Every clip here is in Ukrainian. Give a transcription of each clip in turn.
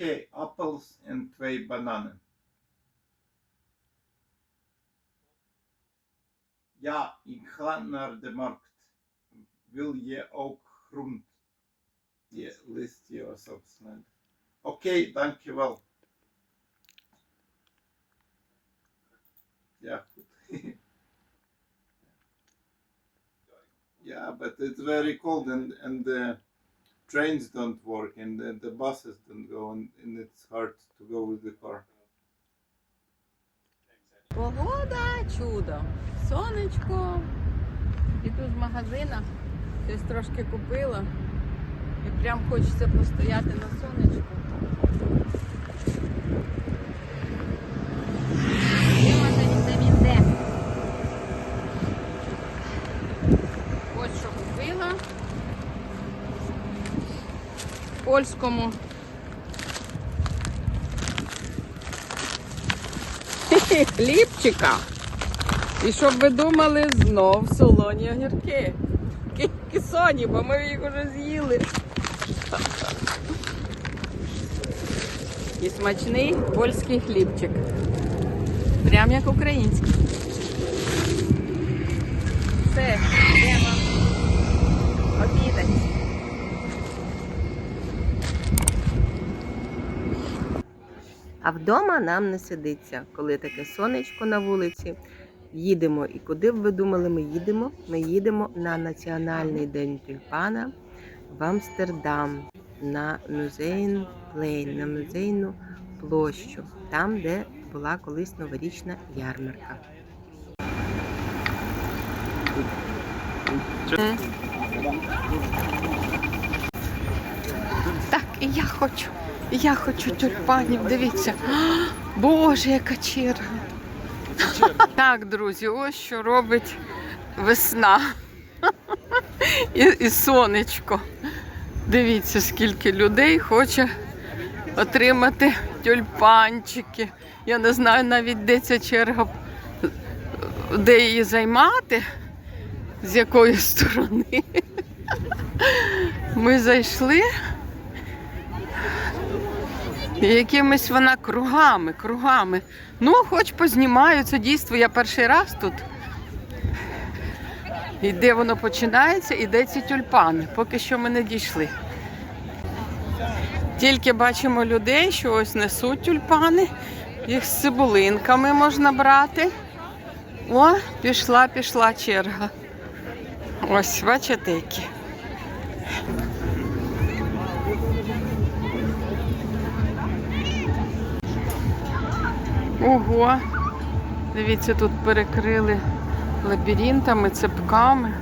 Oké, appels en twee bananen. Ja, ik ga naar de markt. Wil je ook groent? Je list je was opsnijden. Oké, dankjewel. Ja, goed. yeah, but it's very cold and, and the trains don't work and the, the buses don't go and, and it's hard to go with the car. Погода чудо. Сонечко. Іду з магазина. Щось трошки купила. І прям хочеться постояти на сонечку. Польському. Хлібчика. І щоб ви думали, знов солоні огірки. Ки- Кисоні, бо ми їх уже з'їли. І смачний польський хлібчик. Прям як український. Все, йдемо А вдома нам не сидиться, коли таке сонечко на вулиці. Їдемо. І куди б ви думали, ми їдемо? Ми їдемо на Національний день тюльпана в Амстердам на музейн плейн, на музейну площу, там, де була колись новорічна ярмарка. Так, і я хочу. Я хочу тюльпанів. Дивіться. Боже, яка черга. Так, друзі, ось що робить весна. І, і сонечко. Дивіться, скільки людей хоче отримати тюльпанчики. Я не знаю навіть, де ця черга, де її займати, з якої сторони. Ми зайшли. Якимись вона кругами, кругами. Ну, хоч познімаю це дійство, я перший раз тут. І де воно починається, і де ці тюльпани. Поки що ми не дійшли. Тільки бачимо людей, що ось несуть тюльпани. Їх з цибулинками можна брати. О, пішла, пішла черга. Ось, бачите, які. Ого! Дивіться, тут перекрили лабіринтами, цепками.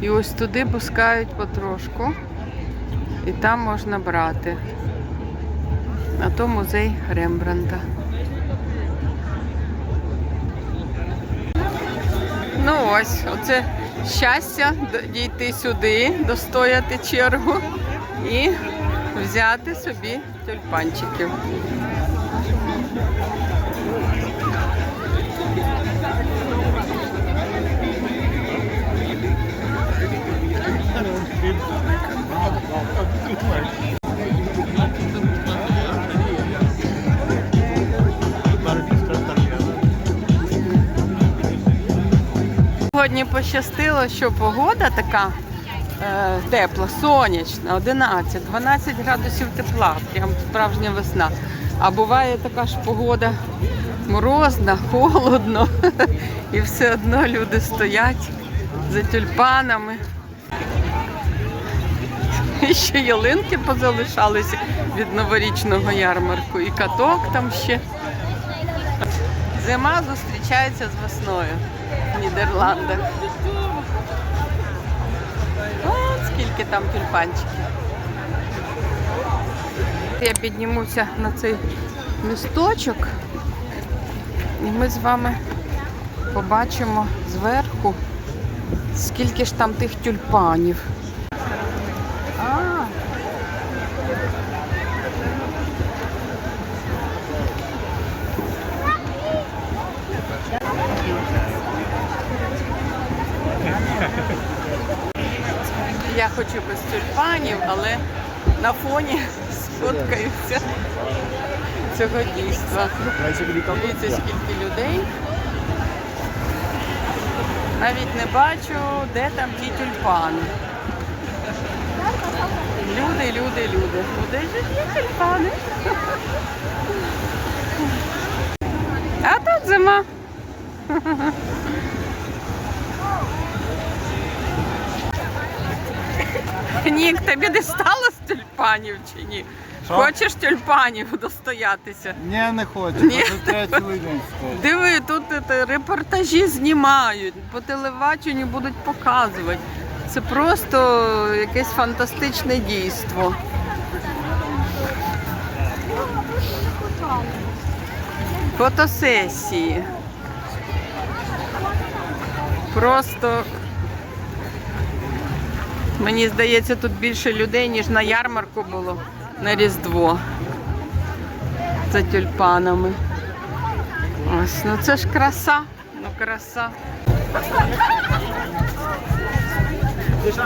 І ось туди пускають потрошку. І там можна брати. А то музей Рембрандта. Ну ось, оце щастя дійти сюди, достояти чергу і взяти собі тюльпанчиків. Сьогодні пощастило, що погода така тепла, сонячна, 11-12 градусів тепла, прям справжня весна. А буває така ж погода морозна, холодно, і все одно люди стоять за тюльпанами. І ще ялинки позалишалися від новорічного ярмарку, і каток там ще. Зима зустрічається з весною в Нідерландах. Скільки там тюльпанчиків. Я піднімуся на цей місточок, і ми з вами побачимо зверху, скільки ж там тих тюльпанів. А, Я хочу без тюльпанів, але на фоні сфоткаюся цього дійства. Дивіться, скільки людей. Навіть не бачу, де там ті тюльпани. Люди, люди, люди. Ну де ж є тюльпани? А тут зима. Нік, тобі не стало з тюльпанів чи ні? Що? Хочеш тюльпанів достоятися? Ні, не хочу, Ні. вже треба день стоїть. Диви, тут це, репортажі знімають, по телебаченню будуть показувати. Це просто якесь фантастичне дійство. Фотосесії. Просто мені здається, тут більше людей, ніж на ярмарку було на Різдво. За тюльпанами. Ось, ну це ж краса. Ну краса. Ось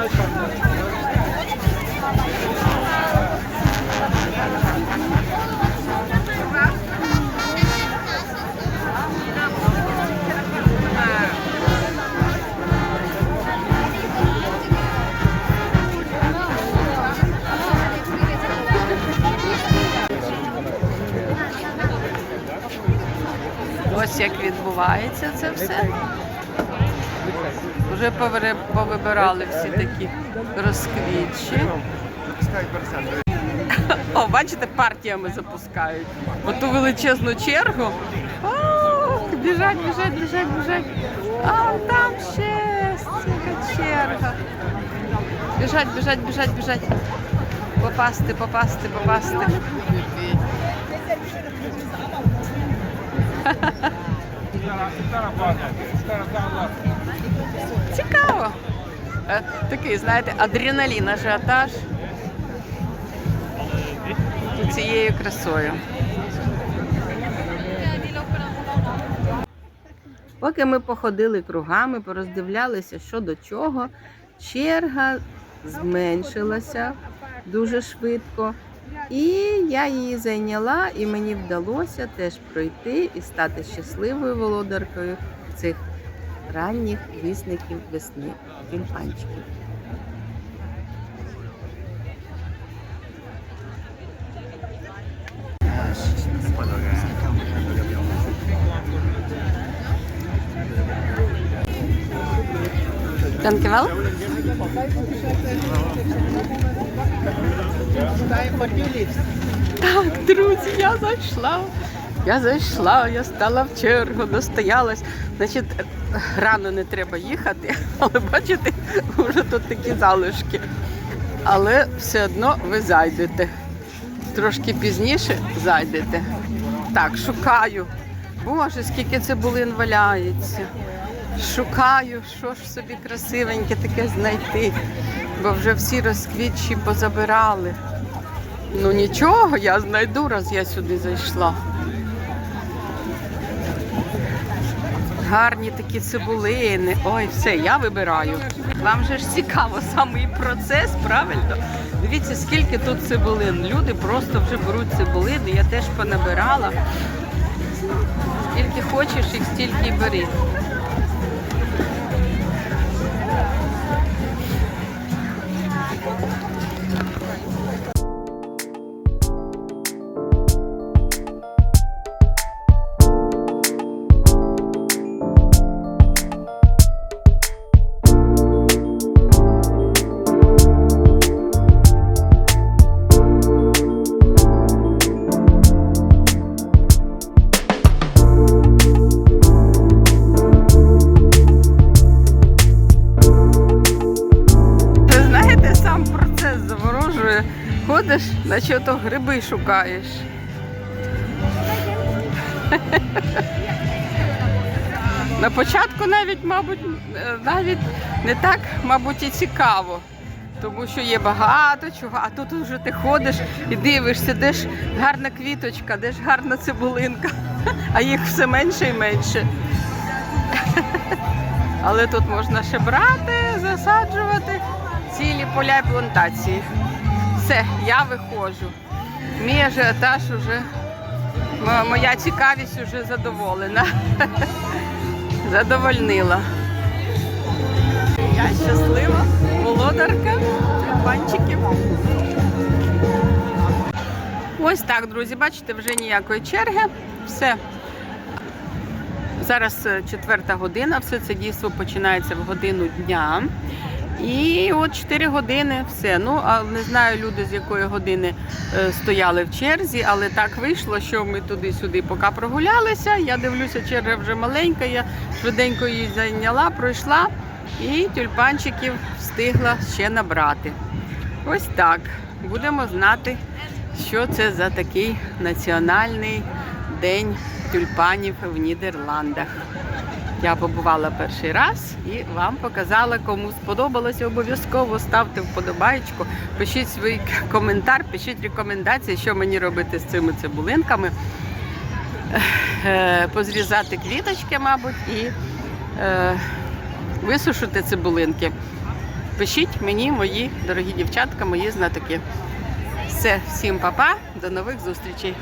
відбувається це все. Вже повибирали всі такі розквітчі. О, бачите, партіями запускають. Оту величезну чергу. О, біжать, біжать, біжать, біжать. А там ще стільки черга. Біжать, біжать, біжать, біжать. Попасти, попасти, попасти. Цікаво. Е, Такий, знаєте, адреналін, ажіотаж цією красою. Поки ми походили кругами, пороздивлялися, що до чого, черга зменшилася дуже швидко. І я її зайняла, і мені вдалося теж пройти і стати щасливою володаркою цих ранніх вісників весни тюльпанчиків. Dankjewel. Так, друзі, я зайшла. Я зайшла, я стала в чергу, достоялась. Значить, рано не треба їхати, але бачите, вже тут такі залишки. Але все одно ви зайдете. Трошки пізніше зайдете. Так, шукаю. Боже, скільки цибулин валяється. Шукаю, що ж собі красивеньке таке знайти, бо вже всі розквітчі позабирали. Ну нічого, я знайду, раз я сюди зайшла. Гарні такі цибулини. Ой, все, я вибираю. Вам же ж цікаво саме і процес, правильно? Дивіться, скільки тут цибулин. Люди просто вже беруть цибулини, я теж понабирала. Скільки хочеш, їх стільки й бери. Наче ото гриби шукаєш. На початку навіть, мабуть, навіть не так, мабуть, і цікаво. Тому що є багато чого, а тут вже ти ходиш і дивишся, де ж гарна квіточка, де ж гарна цибулинка, а їх все менше і менше. Але тут можна ще брати, засаджувати цілі поля і плантації. Все, я виходжу. Мій ажіотаж уже, моя цікавість уже задоволена. Задовольнила. Я щаслива, володарка тюльпанчиків. Ось так, друзі, бачите, вже ніякої черги. Все. Зараз е, четверта година, все це дійство починається в годину дня. І от 4 години все. Ну, а не знаю люди з якої години е, стояли в черзі, але так вийшло, що ми туди-сюди поки прогулялися. Я дивлюся, черга вже маленька, я швиденько її зайняла, пройшла і тюльпанчиків встигла ще набрати. Ось так. Будемо знати, що це за такий національний день тюльпанів в Нідерландах. Я побувала перший раз і вам показала, кому сподобалося, обов'язково ставте вподобайку, пишіть свій коментар, пишіть рекомендації, що мені робити з цими цибулинками. Е, Позрізати квіточки, мабуть, і е, висушити цибулинки. Пишіть мені, мої дорогі дівчатка, мої знатоки. Все, всім па-па, до нових зустрічей.